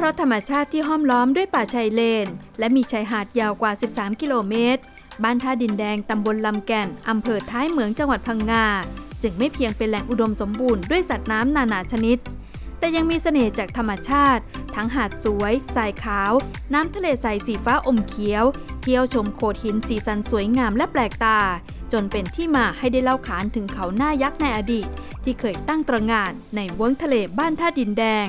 เพราะธรรมชาติที่ห้อมล้อมด้วยป่าชายเลน และมีชายหาดยาวกว่า 13 กิโลเมตร บ้านท่าดินแดงตำบลลำแก่นอำเภอท้ายเหมืองจังหวัดพังงา จึงไม่เพียงเป็นแหล่งอุดมสมบูรณ์ด้วยสัตว์น้ำนานาชนิด แต่ยังมีเสน่ห์จากธรรมชาติ ทั้งหาดสวยทรายขาว น้ำทะเลใสสีฟ้าอมเขียว เที่ยวชมโขดหินสีสันสวยงามและแปลกตา จนเป็นที่มาให้ได้เล่าขานถึงเขาหน้ายักษ์ในอดีต ที่เคยตั้งตระหง่านในเวิ้งทะเลบ้านท่าดินแดง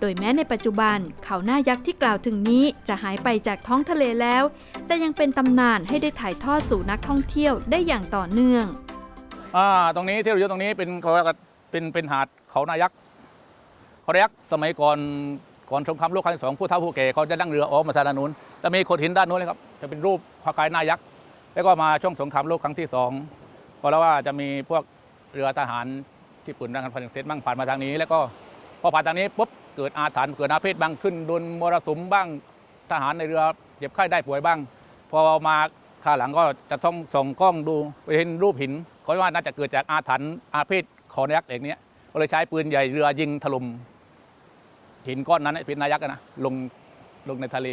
โดยแม้ในปัจจุบันเขาหน้ายักษ์ที่กล่าวถึงนี้จะหายไปจากท้องทะเลแล้ว แต่ยังเป็นตำนานให้ได้ถ่ายทอดสู่นักท่องเที่ยวได้อย่างต่อเนื่องอ่าตรงนี้ที่เราอยู่ตรงนี้เป็นเขาเรียกว่าเป็นเป็นหาดเขาหน้ายักษ์เขานายักษ์สมัยก่อนก่อนสงครามโลกครั้งที่สองผู้เฒ่าผู้แก่เขาจะนั่งเรือออกมาทางด้านนู้นแล้วมีโขดหินด้านนู้นเลยครับจะเป็นรูปพระกายหน้ายักษ์แล้วก็มาช่วงสงครามโลกครั้งที่สองก็แล้วว่าจะมีพวกเรือทหารที่ปุ่นดังกันฝรั่งเศสบ้างผ่านมาทางนี้ แล้วก็พอผ่านทางนี้ปุ๊บ เกิดอาถรรพ์เกิดอาเพศบ้างขึ้นโดนมรสุมบ้างทหารในเรือเจ็บไข้ได้ป่วยบ้าง พอมาข้าหลังก็จะต้องส่องกล้องดูไปเห็นรูปหินก็ว่าน่าจะเกิดจากอาถรรพ์อาเพศของนายักษ์เองเนี้ยก็เลยใช้ปืนใหญ่เรือยิงถล่มหินก้อนนั้นเป็นนายักษ์นะลงลงในทะเล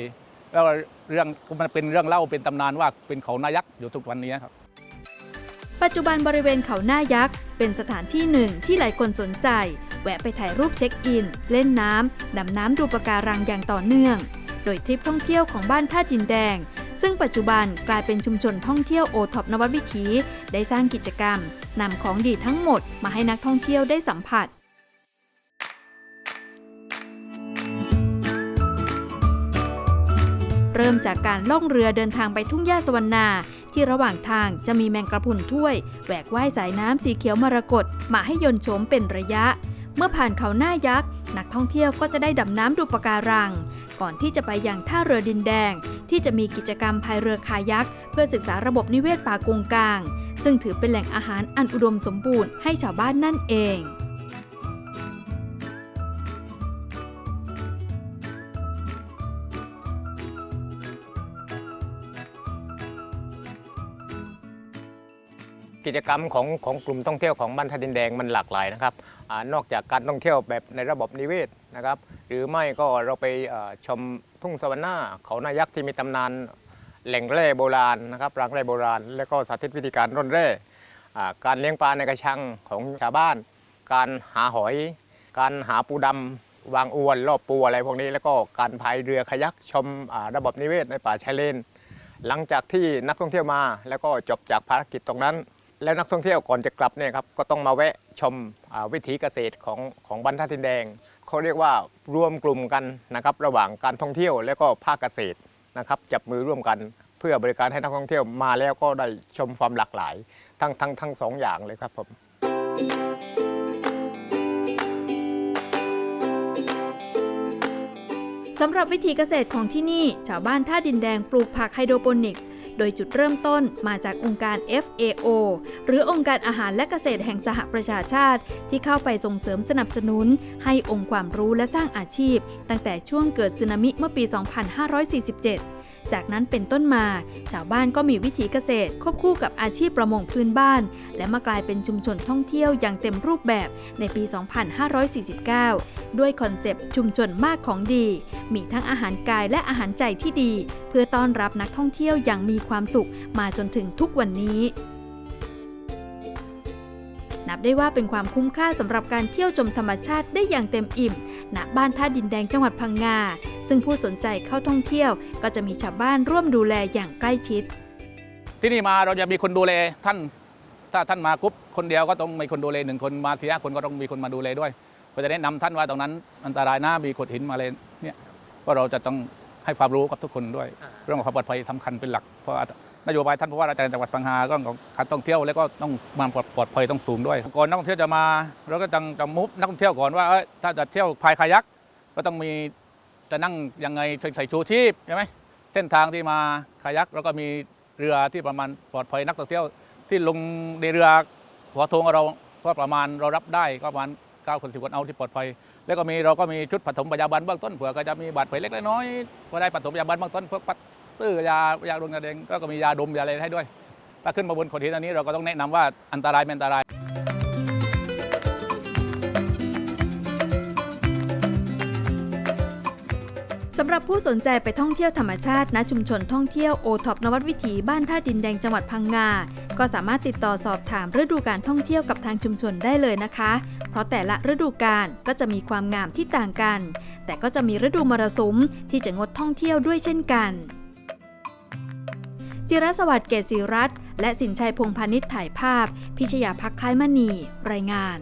แล้วเรื่องมันเป็นเรื่องเล่าเป็นตำนานว่าเป็นเขานายักษ์อยู่ทุกวันนี้ครับปัจจุบันบริเวณเขาหน้ายักษ์เป็นสถานที่หนึ่งที่หลายคนสนใจ แวะไปถ่ายรูปเช็คอิน เล่นน้ำดำน้ำดูปะการังอย่างต่อเนื่อง โดยทริปท่องเที่ยวของบ้านท่าดินแดง ซึ่งปัจจุบันกลายเป็นชุมชนท่องเที่ยวโอท็อปนวัดวิถี ได้สร้างกิจกรรมนำของดีทั้งหมดมาให้นักท่องเที่ยวได้สัมผัสเริ่มจากการล่องเรือเดินทางไปทุ่งหญ้าสวรรณา ที่ระหว่างทางจะมีแมงกระพุนถ้วยแหวกว่ายสายน้ำสีเขียวมรกตมาให้ยนโฉมเป็นระยะ เมื่อผ่านเขาหน้ายักษ์ นักท่องเที่ยวก็จะได้ดำน้ำดูปะการัง ก่อนที่จะไปยังท่าเรือดินแดง ที่จะมีกิจกรรมพายเรือคายัก เพื่อศึกษาระบบนิเวศป่ากงกลาง ซึ่งถือเป็นแหล่งอาหารอันอุดมสมบูรณ์ให้ชาวบ้านนั่นเอง กิจกรรมของของกลุ่มท่องเที่ยวของบ้านท่าดินแดงมันหลากหลายนะครับอนอกจากการท่องเที่ยวแบบในระบบนิเวศนะครับ หรือไม่ก็เราไปชมทุ่งสวรรค์หน้าเขานายักษ์ที่มีตำนานแหล่งแร่โบราณนะครับรังแร่โบราณ และก็สาธิตวิธีการร่อนแร่การเลี้ยงปลาในกระชังของชาวบ้าน การหาหอย การหาปูดำวางอวนรอบปูอะไรพวกนี้ แล้วก็การพายเรือคายักชมระบบนิเวศในป่าชายเลน หลังจากที่นักท่องเที่ยวมา แล้วก็จบจากภารกิจตรงนั้น แล้วนักท่องเที่ยวก่อนจะกลับเนี่ยครับก็ต้องมาแวะชมวิถีเกษตรของของบ้านท่าทินแดงเขาเรียกว่ารวมกลุ่มกันนะครับระหว่างการท่องเที่ยวและก็ภาคเกษตรนะครับจับมือร่วมกันเพื่อบริการให้นักท่องเที่ยวมาแล้วก็ได้ชมความหลากหลาย ทั้งทั้งทั้งสองอย่างเลยครับผมสำหรับวิธีเกษตรของที่นี่ ชาวบ้านท่าดินแดงปลูกผักไฮโดรโปนิกส์ โดยจุดเริ่มต้นมาจากองค์การ FAO หรือองค์การอาหารและเกษตรแห่งสหประชาชาติ ที่เข้าไปส่งเสริมสนับสนุน ให้องค์ความรู้และสร้างอาชีพ ตั้งแต่ช่วงเกิดสึนามิเมื่อปี 2547 จากนั้นเป็นต้นมา ชาวบ้านก็มีวิถีเกษตร ควบคู่กับอาชีพประมงพื้นบ้าน และมากลายเป็นชุมชนท่องเที่ยวอย่างเต็มรูปแบบในปี 2549 ด้วยคอนเซปต์ชุมชนมากของดี มีทั้งอาหารกายและอาหารใจที่ดี เพื่อต้อนรับนักท่องเที่ยวอย่างมีความสุขมาจนถึงทุกวันนี้ นับได้ว่าเป็นความคุ้มค่าสำหรับการเที่ยวชมธรรมชาติได้อย่างเต็มอิ่ม ณ บ้านท่าดินแดงจังหวัดพังงา ซึ่งผู้สนใจเข้าท่องเที่ยว ก็จะมีชาวบ้านร่วมดูแลอย่างใกล้ชิด ที่นี่มาเราจะมีคนดูแลท่าน ถ้าท่านมาปุ๊บคนเดียวก็ต้องมีคนดูแลหนึ่งคนมาเสี่ห้าคนก็ต้องมีคนมาดูแลด้วยก็จะแนะนำท่านว่าตรงนั้นอันตรายนะมีโขดหินมาเลยเนี่ยก็เราจะต้องให้ความรู้กับทุกคนด้วย เรื่องของความปลอดภัยสำคัญเป็นหลักเพราะ นโยบายท่านผู้ว่าราชการจังหวัดพังงาเรื่องของการท่องเที่ยวแล้วก็ต้องมันปลอดภัยต้องสูงด้วย ก่อนนักท่องเที่ยวจะมาเราก็ต้องจะมุฟนักท่องเที่ยวก่อนว่าถ้าจะเที่ยวพายคายักก็ต้องมีจะนั่งยังไงใส่ชูชีพใช่ไหมเส้นทางที่มาคายักแล้วก็มีเรือที่ประมาณปลอดภัยนักท่องเที่ยวที่ลงในเรือหัวทงเราก็ประมาณเรารับได้ก็ประมาณ9คน10คนเอาที่ปลอดภัย แล้วก็มีเราก็มีชุดปฐมพยาบาลเบื้องต้นเผื่อก็จะมีบาดแผลเล็กน้อยก็ได้ปฐมพยาบาลเบื้องต้นเพว กปัตตื้อยายาดนกระเด็งก็มียาดมยาอะไรให้ด้วย ถ้าขึ้นมาบนโขดหินอันนี้เราก็ต้องแนะนำว่าอันตรายไม่อันตรายสำหรับผู้สนใจไปท่องเที่ยวธรรมชาติณชุมชนท่องเที่ยวโอท็อปนวัดวิถีบ้านท่าดินแดงจังหวัดพังงา ก็สามารถติดต่อสอบถามฤดูการท่องเที่ยวกับทางชุมชนได้เลยนะคะ เพราะแต่ละฤดูกาลก็จะมีความงามที่ต่างกัน แต่ก็จะมีฤดูมรสุมที่จะงดท่องเที่ยวด้วยเช่นกัน จิรสวัสดิ์เกศรีรัตน์และสินชัยพงพาณิชย์ถ่ายภาพ พิชยาพักคล้ายมณี รายงาน